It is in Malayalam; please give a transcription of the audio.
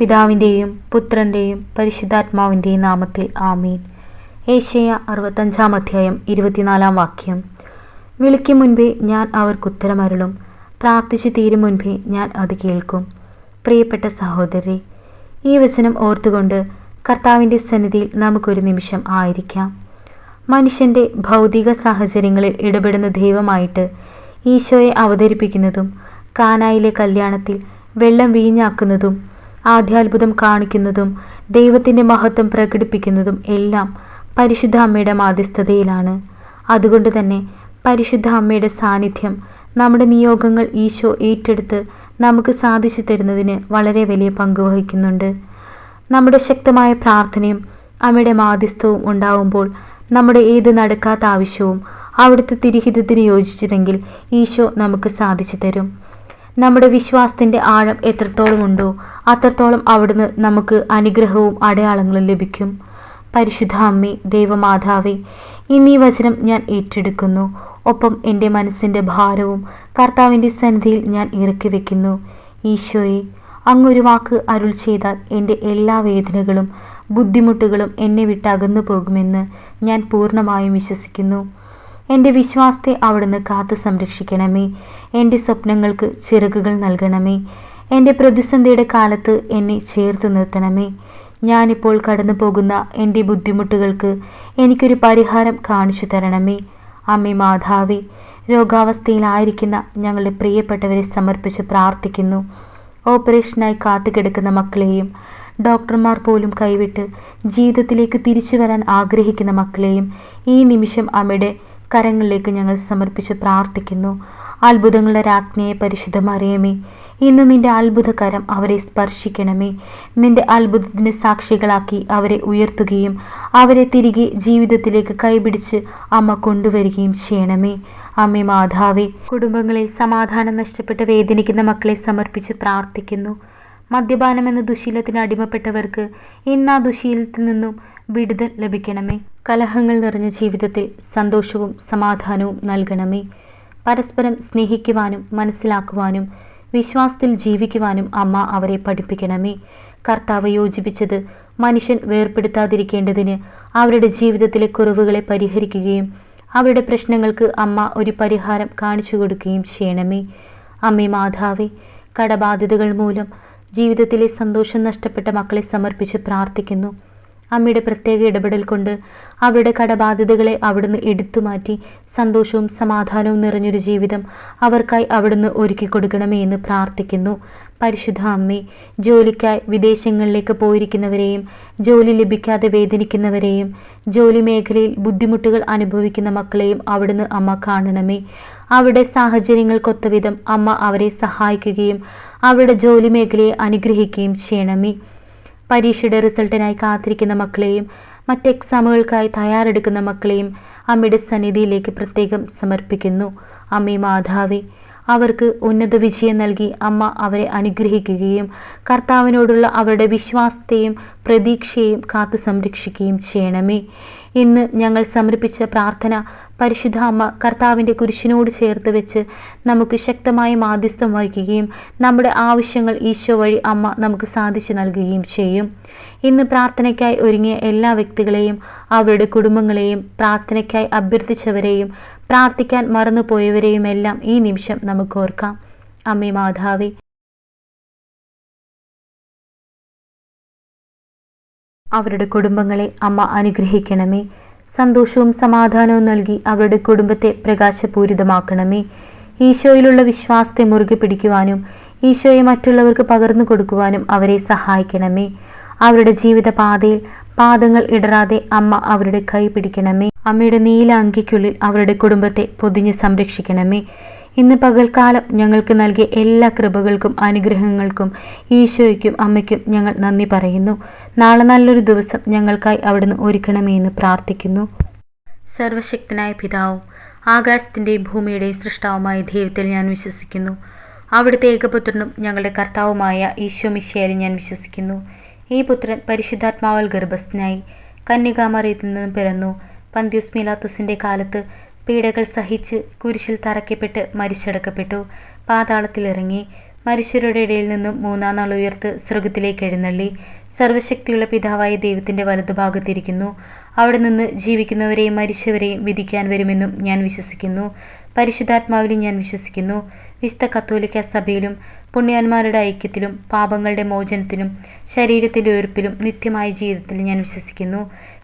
പിതാവിന്റെയും പുത്രന്റെയും പരിശുദ്ധാത്മാവിന്റെയും നാമത്തിൽ ആമീൻ. ഏഷ്യ അറുപത്തഞ്ചാം അധ്യായം ഇരുപത്തിനാലാം വാക്യം. വിളിക്കും മുൻപേ ഞാൻ അവർക്കുത്തരമരുളും പ്രാർത്ഥിച്ചു തീരും മുൻപേ ഞാൻ അത് കേൾക്കും. പ്രിയപ്പെട്ട സഹോദരി ഈ വചനം ഓർത്തുകൊണ്ട് കർത്താവിന്റെ സന്നിധിയിൽ നമുക്കൊരു നിമിഷം ആയിരിക്കാം. മനുഷ്യന്റെ ഭൗതിക സാഹചര്യങ്ങളിൽ ഇടപെടുന്ന ദൈവമായിട്ട് ഈശോയെ അവതരിപ്പിക്കുന്നതും കാനായിലെ കല്യാണത്തിൽ വെള്ളം വീഞ്ഞാക്കുന്നതും ആദ്യാത്ഭുതം കാണിക്കുന്നതും ദൈവത്തിന്റെ മഹത്വം പ്രകടിപ്പിക്കുന്നതും എല്ലാം പരിശുദ്ധ അമ്മയുടെ മാധ്യസ്ഥതയിലാണ്. അതുകൊണ്ട് തന്നെ പരിശുദ്ധ അമ്മയുടെ സാന്നിധ്യം നമ്മുടെ നിയോഗങ്ങൾ ഈശോ ഏറ്റെടുത്ത് നമുക്ക് സാധിച്ചു തരുന്നതിന് വളരെ വലിയ പങ്ക് വഹിക്കുന്നുണ്ട്. നമ്മുടെ ശക്തമായ പ്രാർത്ഥനയും അമ്മയുടെ മാധ്യസ്ഥവും ഉണ്ടാവുമ്പോൾ നമ്മുടെ ഏത് നടക്കാത്ത ആവശ്യവും അവിടുത്തെ തിരിഹിതത്തിന് യോജിച്ചില്ലെങ്കിൽ ഈശോ നമുക്ക് സാധിച്ചു തരും. നമ്മുടെ വിശ്വാസത്തിന്റെ ആഴം എത്രത്തോളം ഉണ്ടോ അത്രത്തോളം അവിടുന്ന് നമുക്ക് അനുഗ്രഹവും അടയാളങ്ങളും ലഭിക്കും. പരിശുദ്ധ അമ്മേ ദൈവമാതാവേ ഇന്നീ വചനം ഞാൻ ഏറ്റെടുക്കുന്നു. ഒപ്പം എന്റെ മനസ്സിന്റെ ഭാരവും കർത്താവിന്റെ സന്നിധിയിൽ ഞാൻ ഇറക്കി വയ്ക്കുന്നു ഈശോയെ അങ്ങൊരു വാക്ക് അരുൾ ചെയ്താൽ എന്റെ എല്ലാ വേദനകളും ബുദ്ധിമുട്ടുകളും എന്നെ വിട്ട് അകന്നു പോകുമെന്ന് ഞാൻ പൂർണമായും വിശ്വസിക്കുന്നു. എന്റെ വിശ്വാസത്തെ അവിടുന്ന് കാത്തു സംരക്ഷിക്കണമേ. എന്റെ സ്വപ്നങ്ങൾക്ക് ചിറകുകൾ നൽകണമേ. എന്റെ പ്രതിസന്ധിയുടെ കാലത്ത് എന്നെ ചേർത്ത് നിർത്തണമേ. ഞാനിപ്പോൾ കടന്നു പോകുന്ന എന്റെ ബുദ്ധിമുട്ടുകൾക്ക് എനിക്കൊരു പരിഹാരം കാണിച്ചു തരണമേ. അമ്മേ മാതാവേ രോഗാവസ്ഥയിലായിരിക്കുന്ന ഞങ്ങളുടെ പ്രിയപ്പെട്ടവരെ സമർപ്പിച്ച് പ്രാർത്ഥിക്കുന്നു. ഓപ്പറേഷനായി കാത്തുകിടക്കുന്ന മക്കളെയും ഡോക്ടർമാർ പോലും കൈവിട്ട് ജീവിതത്തിലേക്ക് തിരിച്ചു വരാൻ ആഗ്രഹിക്കുന്ന മക്കളെയും ഈ നിമിഷം അമ്മയുടെ കരങ്ങളിലേക്ക് ഞങ്ങൾ സമർപ്പിച്ച് പ്രാർത്ഥിക്കുന്നു. അത്ഭുതങ്ങളുടെ രാജ്ഞയെ പരിശുദ്ധമറിയമേ ഇന്ന് നിന്റെ അത്ഭുതകരം അവരെ സ്പർശിക്കണമേ. നിന്റെ അത്ഭുതത്തിന് സാക്ഷികളാക്കി അവരെ ഉയർത്തുകയും അവരെ തിരികെ ജീവിതത്തിലേക്ക് കൈപിടിച്ച് അമ്മ കൊണ്ടുവരികയും ചെയ്യണമേ. അമ്മേ മാതാവേ കുടുംബങ്ങളിൽ സമാധാനം നഷ്ടപ്പെട്ട് വേദനിക്കുന്ന മക്കളെ സമർപ്പിച്ച് പ്രാർത്ഥിക്കുന്നു. മദ്യപാനം എന്ന ദുശീലത്തിന് അടിമപ്പെട്ടവർക്ക് ഇന്ന് ആ ദുശീലത്തിൽ നിന്നും വിടുതൽ ലഭിക്കണമേ. കലഹങ്ങൾ നിറഞ്ഞ ജീവിതത്തിൽ സന്തോഷവും സമാധാനവും നൽകണമേ. പരസ്പരം സ്നേഹിക്കുവാനും മനസ്സിലാക്കുവാനും വിശ്വാസത്തിൽ ജീവിക്കുവാനും അമ്മ അവരെ പഠിപ്പിക്കണമേ. കർത്താവ് യോജിപ്പിച്ചത് മനുഷ്യൻ വേർപ്പെടുത്താതിരിക്കേണ്ടതിന് അവരുടെ ജീവിതത്തിലെ കുറവുകളെ പരിഹരിക്കുകയും അവരുടെ പ്രശ്നങ്ങൾക്ക് അമ്മ ഒരു പരിഹാരം കാണിച്ചു കൊടുക്കുകയും ചെയ്യണമേ. അമ്മേ മാതാവേ കടബാധ്യതകൾ മൂലം ജീവിതത്തിലെ സന്തോഷം നഷ്ടപ്പെട്ട മക്കളെ സമർപ്പിച്ച് പ്രാർത്ഥിക്കുന്നു. അമ്മയുടെ പ്രത്യേക ഇടപെടൽ കൊണ്ട് അവരുടെ കടബാധ്യതകളെ അവിടുന്ന് എടുത്തു മാറ്റി സന്തോഷവും സമാധാനവും നിറഞ്ഞൊരു ജീവിതം അവർക്കായി അവിടുന്ന് ഒരുക്കി കൊടുക്കണമേ എന്ന് പ്രാർത്ഥിക്കുന്നു. പരിശുദ്ധ അമ്മേ ജോലിക്കായി വിദേശങ്ങളിലേക്ക് പോയിരിക്കുന്നവരെയും ജോലി ലഭിക്കാതെ വേദനിക്കുന്നവരെയും ജോലി മേഖലയിൽ ബുദ്ധിമുട്ടുകൾ അനുഭവിക്കുന്ന മക്കളെയും അവിടുന്ന് അമ്മ കാണണമേ. അവരുടെ സാഹചര്യങ്ങൾക്കൊത്ത വിധം അമ്മ അവരെ സഹായിക്കുകയും അവരുടെ ജോലി മേഖലയെ അനുഗ്രഹിക്കുകയും ചെയ്യണമേ. പരീക്ഷയുടെ റിസൾട്ടിനായി കാത്തിരിക്കുന്ന മക്കളെയും മറ്റ് എക്സാമുകൾക്കായി തയ്യാറെടുക്കുന്ന മക്കളെയും അമ്മയുടെ സന്നിധിയിലേക്ക് പ്രത്യേകം സമർപ്പിക്കുന്നു. അമ്മേ മാതാവേ അവർക്ക് ഉന്നത വിജയം നൽകി അമ്മ അവരെ അനുഗ്രഹിക്കുകയും കർത്താവിനോടുള്ള അവരുടെ വിശ്വാസത്തെയും പ്രതീക്ഷയെയും കാത്തു സംരക്ഷിക്കുകയും ചെയ്യണമേ. ഇന്ന് ഞങ്ങൾ സമർപ്പിച്ച പ്രാർത്ഥന പരിശുദ്ധ അമ്മ കർത്താവിന്റെ കുരിശിനോട് ചേർത്ത് വെച്ച് നമുക്ക് ശക്തമായി മാധ്യസ്ഥം വഹിക്കുകയും നമ്മുടെ ആവശ്യങ്ങൾ ഈശോ വഴി അമ്മ നമുക്ക് സാധിച്ചു നൽകുകയും ചെയ്യും. ഇന്ന് പ്രാർത്ഥനയ്ക്കായി ഒരുങ്ങിയ എല്ലാ വ്യക്തികളെയും അവരുടെ കുടുംബങ്ങളെയും പ്രാർത്ഥനയ്ക്കായി അഭ്യർത്ഥിച്ചവരെയും പ്രാർത്ഥിക്കാൻ മറന്നുപോയവരെയും എല്ലാം ഈ നിമിഷം നമുക്ക് ഓർക്കാം. അമ്മേ മാധാവി അവരുടെ കുടുംബങ്ങളെ അമ്മ അനുഗ്രഹിക്കണമേ. സന്തോഷവും സമാധാനവും നൽകി അവരുടെ കുടുംബത്തെ പ്രകാശപൂരിതമാക്കണമേ. ഈശോയിലുള്ള വിശ്വാസത്തെ മുറുകെ പിടിക്കുവാനും ഈശോയെ മറ്റുള്ളവർക്ക് പകർന്നു കൊടുക്കുവാനും അവരെ സഹായിക്കണമേ. അവരുടെ ജീവിതപാതയിൽ പാദങ്ങൾ ഇടറാതെ അമ്മ അവരുടെ കൈ പിടിക്കണമേ. അമ്മയുടെ നീല അങ്കിക്കുള്ളിൽ അവരുടെ കുടുംബത്തെ പൊതിഞ്ഞ് സംരക്ഷിക്കണമേ. ഇന്ന് പകൽക്കാലം ഞങ്ങൾക്ക് നൽകിയ എല്ലാ കൃപകൾക്കും അനുഗ്രഹങ്ങൾക്കും ഈശോയ്ക്കും അമ്മയ്ക്കും ഞങ്ങൾ നന്ദി പറയുന്നു. നാളെ നല്ലൊരു ദിവസം ഞങ്ങൾക്കായി അവിടുന്ന് ഒരുക്കണമേ എന്ന് പ്രാർത്ഥിക്കുന്നു. സർവശക്തനായ പിതാവും ആകാശത്തിന്റെയും ഭൂമിയുടെയും സൃഷ്ടാവുമായ ദൈവത്തിൽ ഞാൻ വിശ്വസിക്കുന്നു. അവിടുത്തെ ഏകപുത്രനും ഞങ്ങളുടെ കർത്താവുമായ ഈശോ മിശയാലും ഞാൻ വിശ്വസിക്കുന്നു. ഈ പുത്രൻ പരിശുദ്ധാത്മാവൽ ഗർഭസ്ഥനായി കന്യകാമറിയത്തിൽ നിന്നും പിറന്നു. പന്ത്യുസ് മീലാത്തുസിന്റെ കാലത്ത് പീഡകൾ സഹിച്ച് കുരിശിൽ തറയ്ക്കപ്പെട്ട് മരിച്ചടക്കപ്പെട്ടു. പാതാളത്തിലിറങ്ങി മനുഷ്യരുടെ ഇടയിൽ നിന്നും മൂന്നാം നാൾ ഉയർത്ത് സ്വർഗത്തിലേക്ക് എഴുന്നള്ളി. സർവശക്തിയുള്ള പിതാവായ ദൈവത്തിന്റെ വലതുഭാഗത്തിരിക്കുന്നു. അവിടെ നിന്ന് ജീവിക്കുന്നവരെയും മരിച്ചവരെയും വിധിക്കാൻ വരുമെന്നും ഞാൻ വിശ്വസിക്കുന്നു. പരിശുദ്ധാത്മാവിലും ഞാൻ വിശ്വസിക്കുന്നു. വിശുദ്ധ കത്തോലിക്ക സഭയിലും പുണ്യാന്മാരുടെ ഐക്യത്തിലും പാപങ്ങളുടെ മോചനത്തിലും ശരീരത്തിന്റെ ഉയർപ്പിലും നിത്യമായ ജീവിതത്തിലും ഞാൻ വിശ്വസിക്കുന്നു.